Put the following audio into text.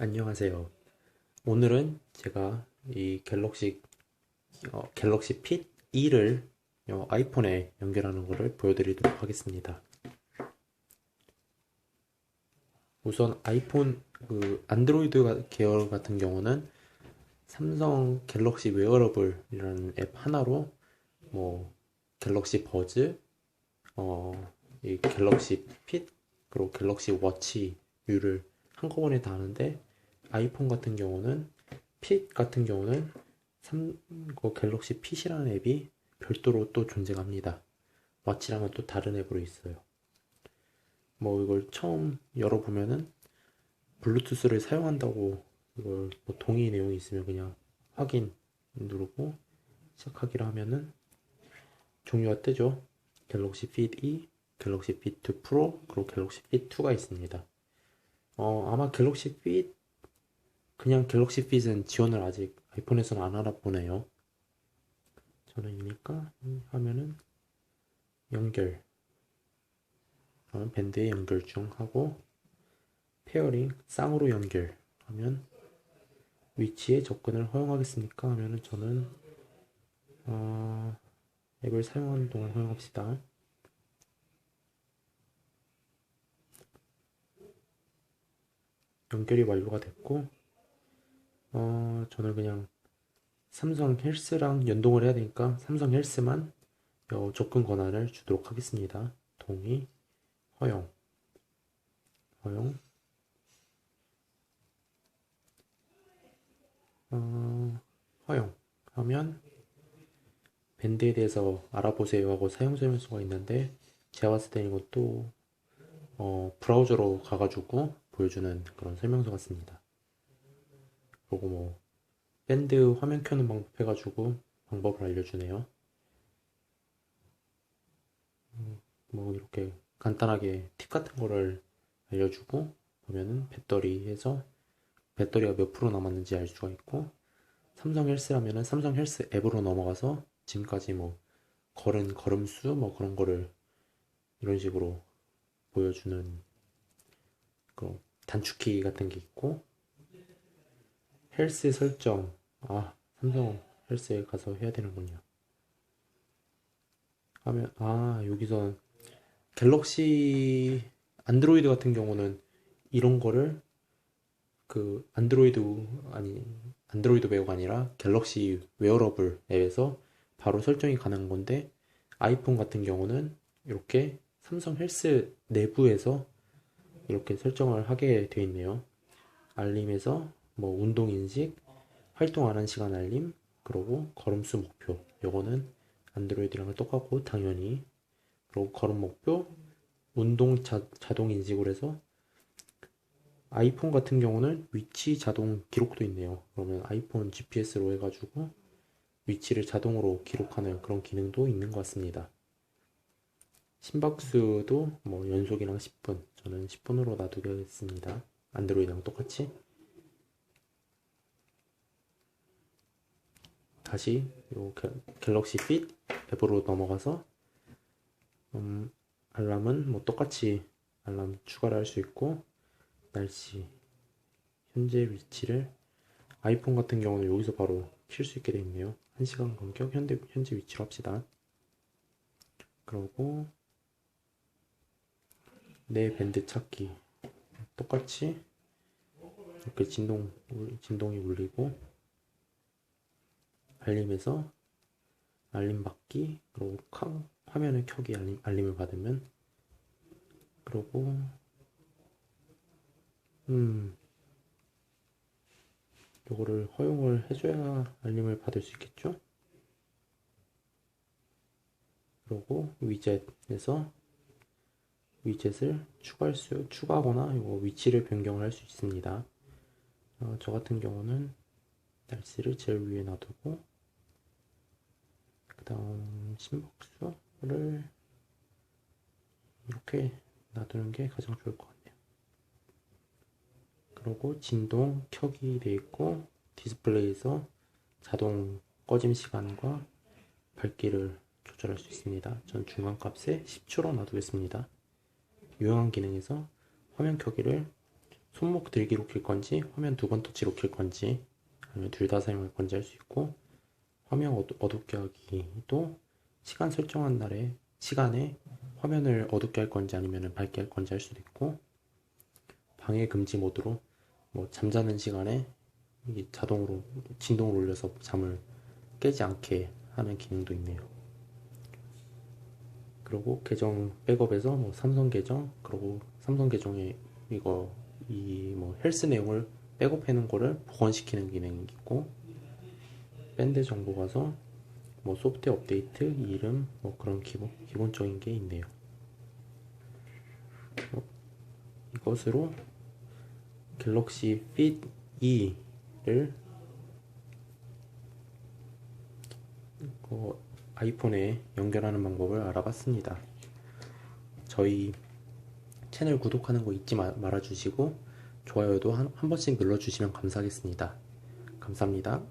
안녕하세요. 오늘은 제가 이 갤럭시 어, 갤럭시 핏 2를 어, 아이폰에 연결하는 것을 보여드리도록 하겠습니다. 우선 아이폰 그 안드로이드 계열 같은 경우는 삼성 갤럭시 웨어러블이라는 앱 하나로 뭐 갤럭시 버즈, 어, 이 갤럭시 핏 그리고 갤럭시 워치 뷰를 한꺼번에 다 하는데 아이폰 같은 경우는 핏 같은 경우는 삼, 그 갤럭시 핏이라는 앱이 별도로 또 존재합니다. 워치랑은 또 다른 앱으로 있어요. 뭐 이걸 처음 열어보면은 블루투스를 사용한다고 이걸 뭐 동의 내용이 있으면 그냥 확인 누르고 시작하기로 하면은 종류가 뜨죠. 갤럭시 핏 2, 갤럭시 핏 2 프로, 그리고 갤럭시 핏 2가 있습니다. 어, 아마 갤럭시 핏 그냥 갤럭시 핏은 지원을 아직 아이폰에서는 안 하나 보네요. 저는이니까 하면은 연결 밴드에 연결 중 하고 페어링 쌍으로 연결하면 위치에 접근을 허용하겠습니까? 하면은 저는 어, 앱을 사용하는 동안 허용합시다. 연결이 완료가 됐고 어, 저는 그냥 삼성 헬스랑 연동을 해야 되니까 삼성 헬스만 어, 접근 권한을 주도록 하겠습니다. 동의, 허용, 허용, 어, 허용 하면 밴드에 대해서 알아보세요 하고 사용 설명서가 있는데 제가 봤을 때 이것도 어, 브라우저로 가가지고 보여주는 그런 설명서 같습니다. 그리고 뭐 밴드 화면 켜는 방법 해가지고 방법을 알려주네요. 음, 뭐 이렇게 간단하게 팁 같은 거를 알려주고 보면은 배터리에서 배터리가 몇 프로 남았는지 알 수가 있고 삼성 헬스라면은 삼성 헬스 앱으로 넘어가서 지금까지 뭐 걸은 걸음수 뭐 그런 거를 이런 식으로 보여주는 그런 단축키 같은 게 있고 헬스 설정 아 삼성 헬스에 가서 해야 되는군요 하면 아 여기서 갤럭시 안드로이드 같은 경우는 이런 거를 그 안드로이드 아니 안드로이드 웨어가 아니라 갤럭시 웨어러블 앱에서 바로 설정이 가능한 건데 아이폰 같은 경우는 이렇게 삼성 헬스 내부에서 이렇게 설정을 하게 되어 있네요. 알림에서 뭐 운동 인식, 활동하는 시간 알림, 그리고 걸음수 목표. 요거는 안드로이드랑 똑같고 당연히 그리고 걸음 목표, 운동 자, 자동 인식을 해서 아이폰 같은 경우는 위치 자동 기록도 있네요. 그러면 아이폰 GPS로 해가지고 위치를 자동으로 기록하는 그런 기능도 있는 것 같습니다. 심박수도 뭐 연속이랑 10분 저는 10분으로 놔두겠습니다 안드로이드랑 똑같이 다시 요 갤럭시 핏 앱으로 넘어가서 음, 알람은 뭐 똑같이 알람 추가를 할 수 있고 날씨 현재 위치를 아이폰 같은 경우는 여기서 바로 킬 수 있게 되어 있네요. 1시간 간격 현재, 현재 위치로 합시다. 그러고 내 밴드 찾기. 똑같이 이렇게 진동 진동이 울리고 알림에서 알림 받기 그리고 화면을 켜기 알림, 알림을 받으면 그리고 음 요거를 허용을 해줘야 알림을 받을 수 있겠죠 그리고 위젯에서 위젯을 추가할 수, 추가하거나 이거 위치를 변경을 할 수 있습니다. 어, 저 같은 경우는 날씨를 제일 위에 놔두고 그 다음 심박수를 이렇게 놔두는 게 가장 좋을 것 같네요. 그리고 진동 켜기 되어 있고 디스플레이에서 자동 꺼짐 시간과 밝기를 조절할 수 있습니다. 전 중간 값에 10초로 놔두겠습니다. 유용한 기능에서 화면 켜기를 손목 들기로 킬 건지 화면 두 번 터치로 킬 건지 아니면 둘 다 사용할 건지 할 수 있고 화면 어둡게 하기도 시간 설정한 날에 시간에 화면을 어둡게 할 건지 아니면 밝게 할 건지 할 수도 있고 방해 금지 모드로 뭐 잠자는 시간에 이 자동으로 진동을 올려서 잠을 깨지 않게 하는 기능도 있네요. 그리고 계정 백업에서 뭐 삼성 계정 그리고 삼성 계정에 이거 이 뭐 헬스 내용을 백업해 놓은 거를 복원시키는 기능이 있고 밴드 정보 가서 뭐 소프트웨어 업데이트 이름 뭐 그런 기본 기본적인 게 있네요. 어, 이것으로 갤럭시 핏 2를 그 아이폰에 연결하는 방법을 알아봤습니다. 저희 채널 구독하는 거 잊지 마- 말아주시고 좋아요도 한, 한 번씩 눌러주시면 감사하겠습니다. 감사합니다.